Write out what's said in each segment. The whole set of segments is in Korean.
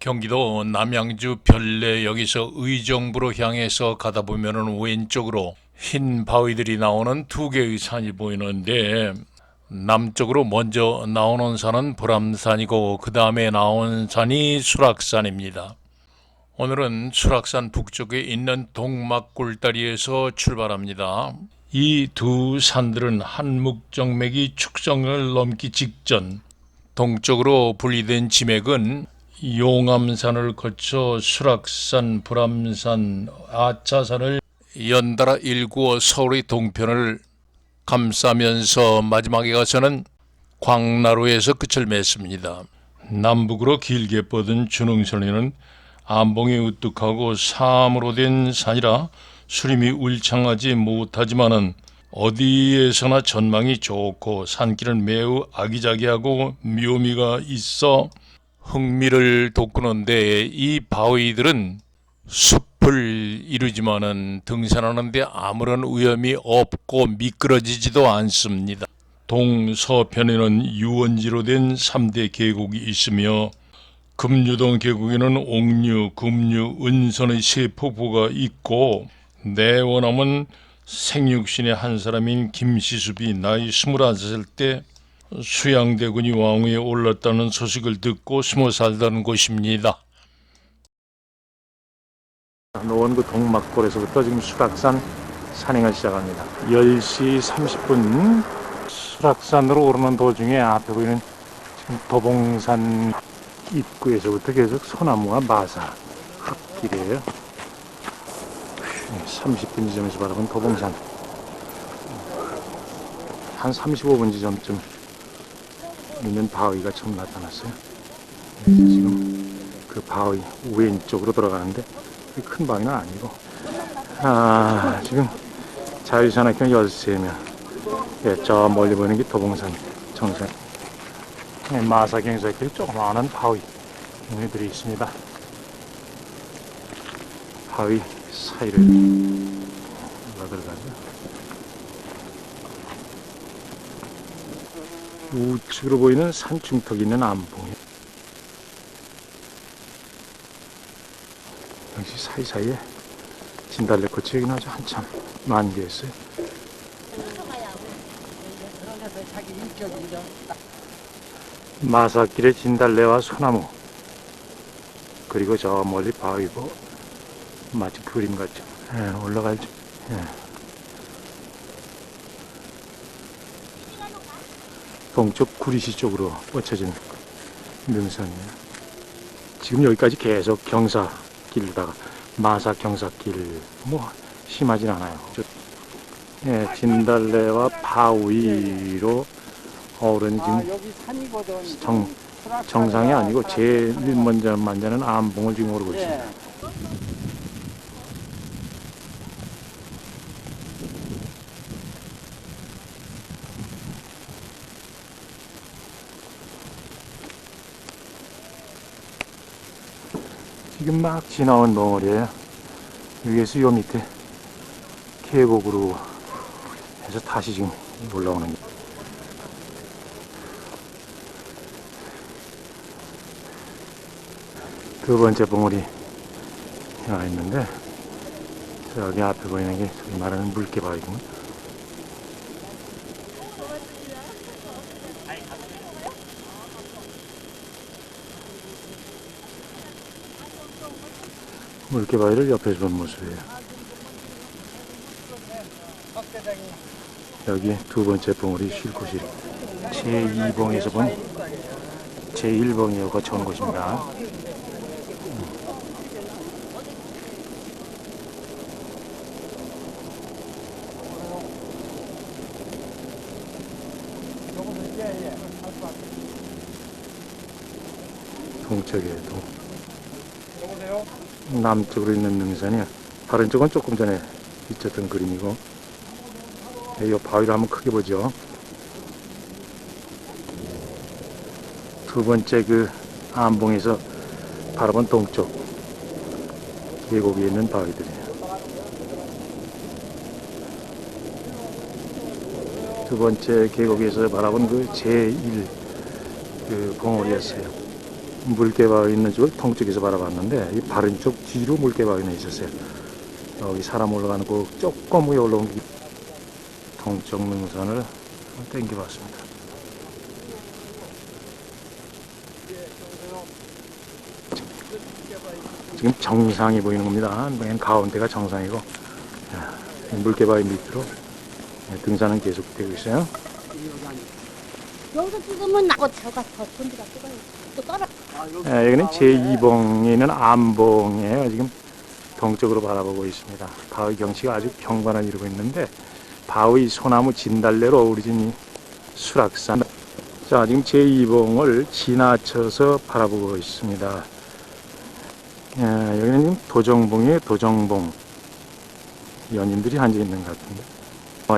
경기도 남양주 별내 역에서 의정부로 향해서 가다 보면은 왼쪽으로 흰 바위들이 나오는 두 개의 산이 보이는데 남쪽으로 먼저 나오는 산은 보람산이고 그 다음에 나온 산이 수락산입니다. 오늘은 수락산 북쪽에 있는 동막골다리에서 출발합니다. 이 두 산들은 한묵정맥이 축성을 넘기 직전 동쪽으로 분리된 지맥은 용암산을 거쳐 수락산, 불암산, 아차산을 연달아 일구어 서울의 동편을 감싸면서 마지막에 가서는 광나루에서 끝을 맺습니다. 남북으로 길게 뻗은 준흥선에는 암봉이 우뚝하고 사암으로 된 산이라 수림이 울창하지 못하지만은 어디에서나 전망이 좋고 산길은 매우 아기자기하고 묘미가 있어 흥미를 돋구는데 이 바위들은 숲을 이루지만은 등산하는데 아무런 위험이 없고 미끄러지지도 않습니다. 동서편에는 유원지로 된 3대 계곡이 있으며 금유동 계곡에는 옥류, 금유, 은선의 세 폭포가 있고 내원함은 생육신의 한 사람인 김시sup이 나이 21살 때 수양대군이 왕위에 올랐다는 소식을 듣고 숨어 살던 곳입니다. 노원구 동막골에서부터 지금 수락산 산행을 시작합니다. 10시 30분 수락산으로 오르는 도중에 앞에 보이는 지금 도봉산 입구에서부터 계속 소나무와 마사 흙길이에요. 30분 지점에서 바라본 도봉산 한 35분 지점쯤 있는 바위가 처음 나타났어요. 그래서 지금 그 바위 왼쪽으로 돌아가는데 큰 바위는 아니고. 아 지금 자유산악경 13명. 예, 저 멀리 보이는 게 도봉산 정상 예, 마사경사길 조그마한 바위 동네들이 있습니다. 바위 사이를 올라 들어가죠 우측으로 보이는 산 중턱이 있는 암봉이 역시 사이사이에 진달래꽃이 여기는 아주 한참 만개했어요. 마사길의 진달래와 소나무 그리고 저 멀리 바위고 마치 그림 같죠. 예, 올라갈죠. 예. 동쪽 구리시 쪽으로 뻗쳐진 능선이에요. 지금 여기까지 계속 경사 길다가 마사 경사길 뭐 심하진 않아요. 저, 예, 진달래와 바위로 아, 지금 산이거든. 정. 정상이 아니고 제일 먼저 만드는 암봉을 지금 오르고 예. 있습니다. 지금 막 지나온 덩어리에요. 위에서 요 밑에 계곡으로 해서 다시 지금 올라오는 게. 두 번째 봉우리 하나 있는데 저기 앞에 보이는 게 소위 말하는 물개바위군 물개바위를 옆에서 본 모습이에요 여기 두 번째 봉우리 쉴 곳이 제2봉에서 본 제1봉이어가 좋은 곳입니다 동쪽에도? 남쪽으로 있는 능선이 다른 쪽은 조금 전에 있었던 그림이고. 이 바위를 한번 크게 보죠. 두 번째 그 안봉에서 바라본 동쪽. 계곡에 있는 바위들이에요. 두 번째 계곡에서 바라본 그 제1 그 봉우리였어요 물개바위 있는 쪽을 동쪽에서 바라봤는데 이 바른 쪽 뒤로 물개바위는 있었어요. 여기 사람 올라가는 그 조금 위에 올라온 게 동쪽 능선을 땡겨봤습니다. 지금 정상이 보이는 겁니다. 맨 가운데가 정상이고 자, 이 물개바위 밑으로 등산은 계속되고 있어요. 여기서 찍으면 나고 저가 더 돈지가 찍어요. 또 떨어. 예, 여기는 제2봉에 있는 암봉이에요. 지금 동쪽으로 바라보고 있습니다. 바위 경치가 아주 경관을 이루고 있는데 바위 소나무 진달래로 어우러진 이 수락산. 자, 지금 제2봉을 지나쳐서 바라보고 있습니다. 예, 여기는 지금 도정봉이에요. 도정봉. 연인들이 앉아 있는 것 같은데. 어,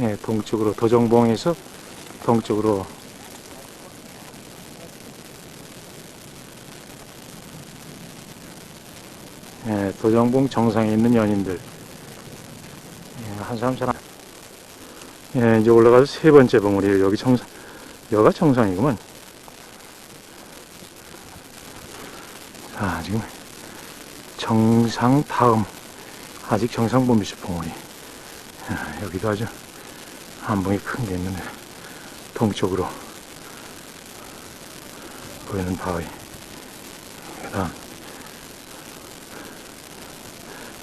예, 동쪽으로 도정봉에서 동쪽으로 예, 도정봉 정상에 있는 연인들. 예, 한 사람 잘 안- 예, 이제 올라가서 세 번째 봉우리에요. 여기 정상, 여가 정상이구만. 자, 지금 정상 다음, 아직 정상 못 미쳐 봉우리. 예, 여기도 아주 한 봉이 큰 게 있는데, 동쪽으로 보이는 바위. 그 다음,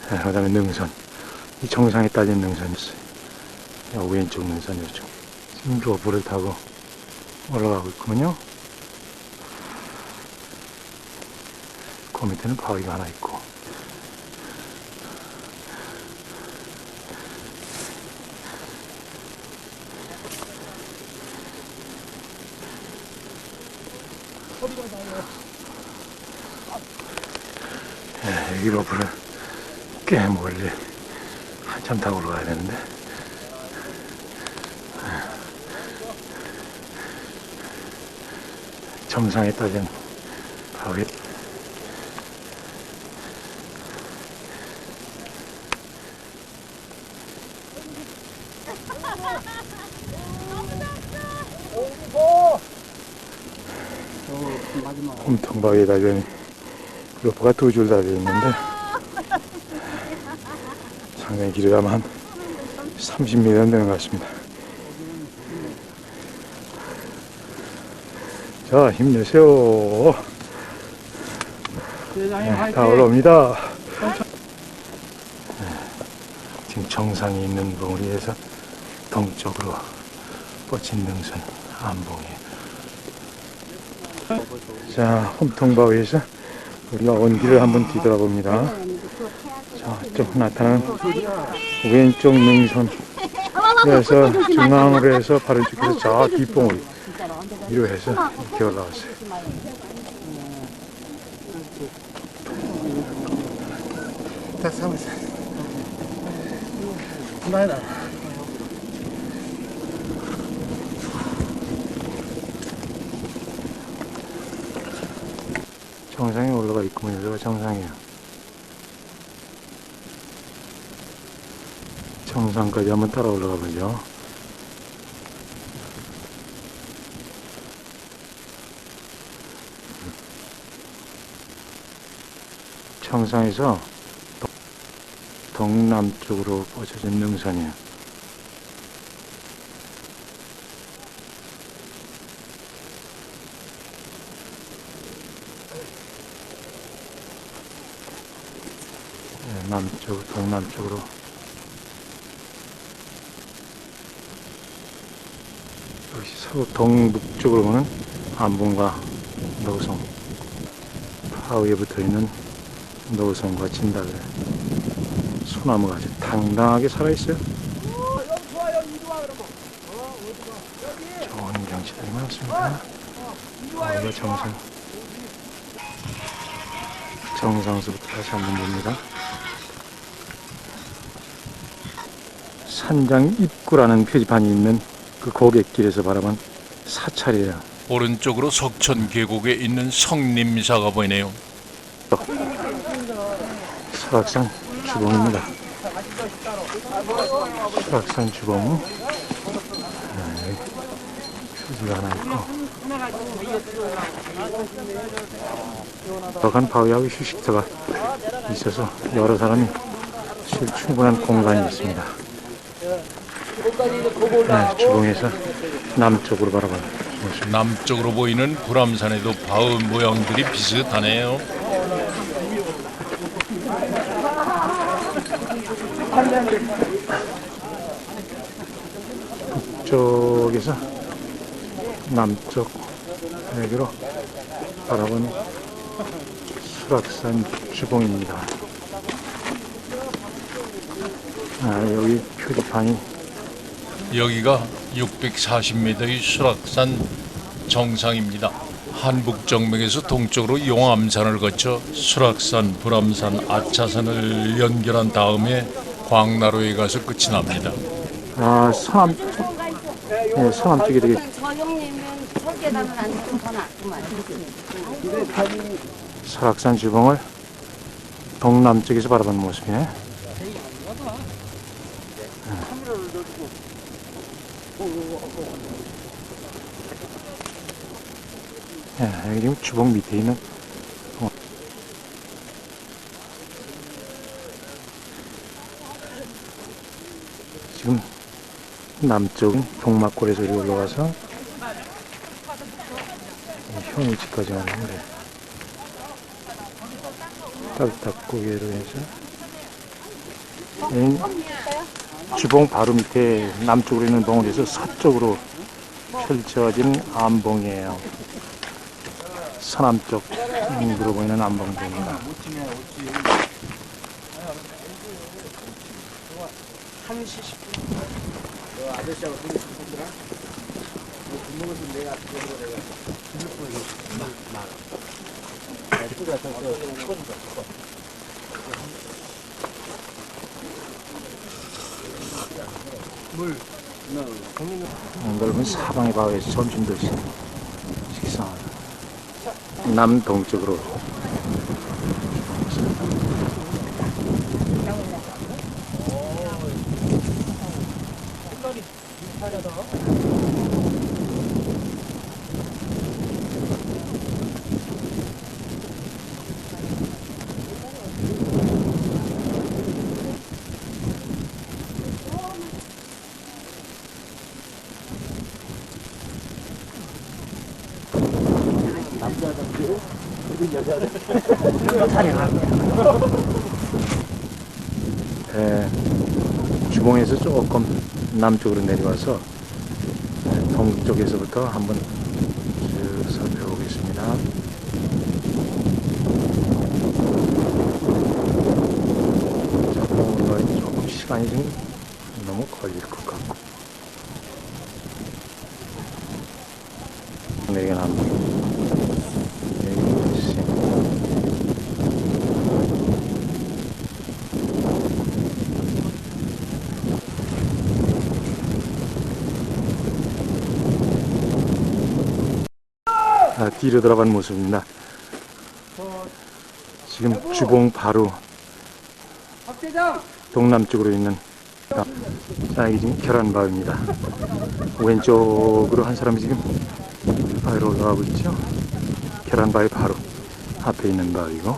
네, 그 다음에 능선. 이 정상에 딸린 능선이 있어요. 야, 왼쪽 능선이었죠. 지금 로브를 타고 올라가고 있군요. 그 밑에는 바위가 하나 있고. 네, 여기 로브를 꽤 멀리 한참 타고 올라가야 되는데. 점상에 따진 바위. 엄청 바위에 달린 로프가 두 줄 달려 있는데 상당히 길어야만 한 30m 되는 것 같습니다. 자, 힘내세요. 네! 다 올라옵니다. 네, 지금 정상이 있는 봉우리에서 동쪽으로 뻗친 능선 안봉이에요. 자, 홈통바위에서 우리가 원기를 한번 뒤돌아봅니다. 자, 쪽 나타나는 왼쪽 능선. 그래서 중앙으로 해서 바로 쪽에서 저 뒷봉우리 위로 해서 이렇게 올라왔어요. 나이다. 정상에 올라가 있구먼 여기가 정상이에요. 정상까지 한번 따라 올라가 보죠. 정상에서 동- 동남쪽으로 뻗쳐진 능선이에요. 네, 남쪽, 동남쪽으로. 서북 동북쪽으로 보는 안봉과 노성. 하위에 붙어 있는 노성과 진달래. 소나무가 아주 당당하게 살아있어요. 좋은 경치들이 많습니다. 여기가 정상. 정상서부터 다시 한번 봅니다. 산장 입구라는 표지판이 있는 그 고갯길에서 바라본 사찰이에요. 오른쪽으로 석천 계곡에 있는 성림사가 보이네요. 설악산 주봉입니다. 설악산 주봉. 아, 여기 표지가 하나 있고 들어간 바위하고 휴식터가 있어서 여러 사람이 쉴 충분한 공간이 있습니다. 네, 주봉에서 남쪽으로 바라보는 모습. 남쪽으로 보이는 불암산에도 바위 모양들이 비슷하네요. 쪽에서 남쪽 여기로 바라보는 수락산 주봉입니다. 아, 여기 표지판이 여기가 640m의 수락산 정상입니다. 한북 정맥에서 동쪽으로 용암산을 거쳐 수락산, 불암산, 아차산을 연결한 다음에 광나루에 가서 끝이 납니다. 아 서남쪽 네, 되게 해도 더 낫구만. 설악산 주봉을 동남쪽에서 바라보는 모습이네. 예, 여기 지금 주봉 밑에 있는 어. 지금 남쪽은 동막골에서 올라와서 현우집까지 가는데 따뜻한 고개로 해서 이 주봉 바로 밑에 남쪽으로 있는 봉우리에서 서쪽으로 펼쳐진 암봉이에요. 서남쪽 으로 보이는 암봉입니다. 넓은 사방의 바위에서 점심듯이 식사하는 남동쪽으로 예, 주봉에서 조금 남쪽으로 내려와서 예, 동쪽에서부터 한번 쭉 살펴보겠습니다. 조금 시간이 좀 너무 걸릴 것 같고 내려갑니다. 여기 있습니다. 아, 뒤로 돌아간 모습입니다. 지금 주봉 바로 동남쪽으로 있는 아, 자, 이게 지금 계란바위입니다. 왼쪽으로 한 사람이 지금 바위로 올라가고 있죠. 계란바위 바로 앞에 있는 바위고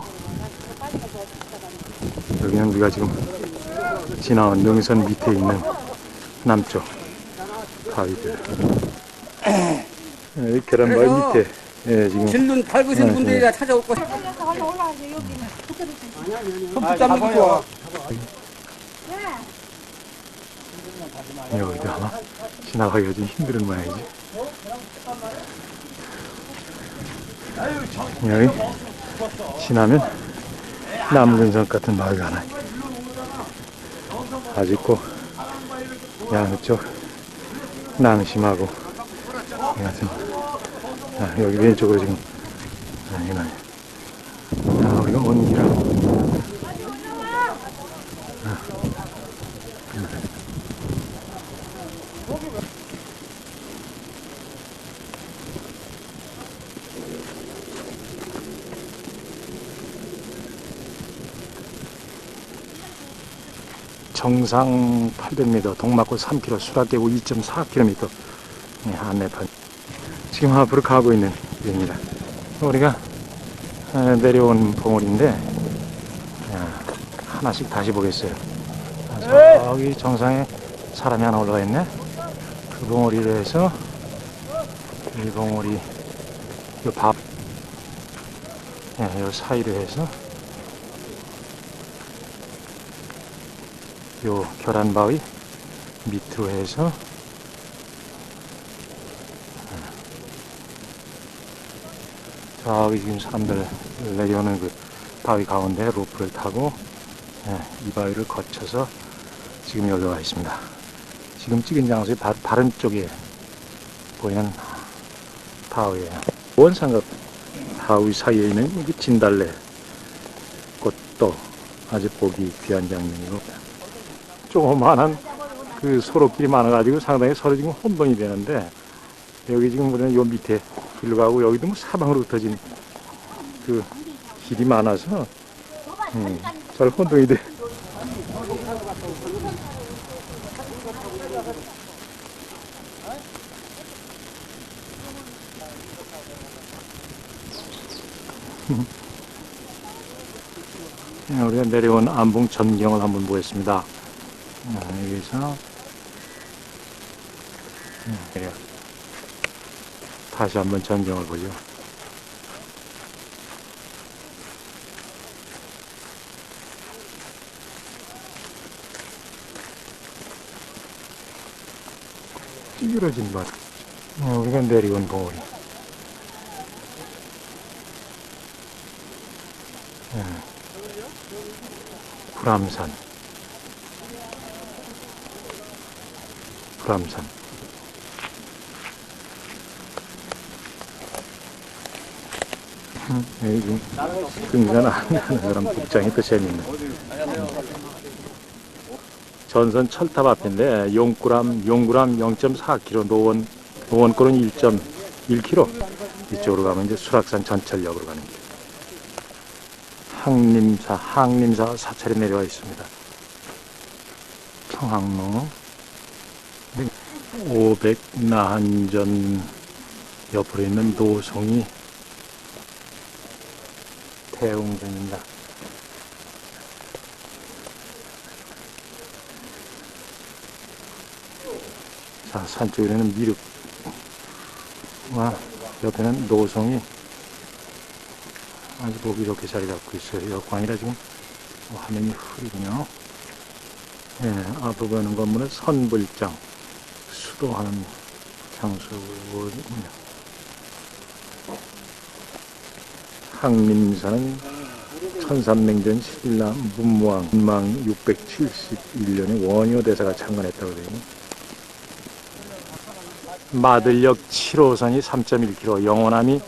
여기는 우리가 지금 지나온 능선 밑에 있는 남쪽 바위들. 계란바위 그래서 밑에 예, 지금 질문 밟으신 네, 분들이라 찾아올 거. 손 붙잡는 게 좋아. 여기도 아마 지나가기가 좀 힘든 모양이지. 여기 지나면 남근성 같은 마을이 하나 아직고 양쪽 낭심하고 이 같은 아, 여기 왼쪽으로 지금. 아, 이거 아, 우리가 온 길은 정상 800m, 동막골 3km, 수락계곡 2.4km 네, 안내판. 지금 앞으로 가고 있는 길입니다. 우리가 어, 내려온 봉우리인데 야, 하나씩 다시 보겠어요. 아, 저기 정상에 사람이 하나 올라가 있네. 그 봉우리로 해서 이 봉우리 요 밥, 예, 요 사이로 해서 요 계란바위 밑으로 해서 저기 지금 사람들 내려오는 그 바위 가운데 로프를 타고 예, 이 바위를 거쳐서 지금 여기 와 있습니다. 지금 찍은 장소의 바, 다른 쪽에 보이는 바위예요. 원상급 바위 사이에 있는 이 진달래 꽃도 아주 보기 귀한 장면이고 조그만한 그 소로길이 많아가지고 상당히 서로 지금 혼동이 되는데 여기 지금 우리는 요 밑에 길로 가고 여기도 뭐 사방으로 흩어진 그 길이 많아서 음, 잘 혼동이 돼. 네, 우리가 내려온 안봉 전경을 한번 보겠습니다. 아, 여기서 네, 내려. 다시 한번 전경을 보죠. 찌그러진 밭. 어, 우리가 내려온 봉우리. 예. 불암산. 불암산. 지금 등산 하는 사람 복장이 또 재밌네. 전선 철탑 앞인데 용구람 용구람 0.4km 노원 노원권은 1.1km 이쪽으로 가면 이제 수락산 전철역으로 가는 길. 항림사 항림사 사찰이 내려와 있습니다. 평항로 500 나한전 옆으로 있는 노송이 대웅전입니다. 자, 산 쪽에는 미륵과 옆에는 노송이 아주 보기 좋게 자리 잡고 있어요. 역광이라 지금 화면이 흐리군요. 예, 보이는 건물은 선불장, 수도하는 장소군요. 항림사는 천삼맹전 신라 문무왕 문망 671년에 원효 대사가 창건했다고 있네. 마들역 7호선이 3.1km, 영원함이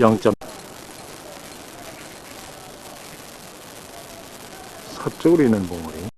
0. 서쪽으로 있는 봉우리.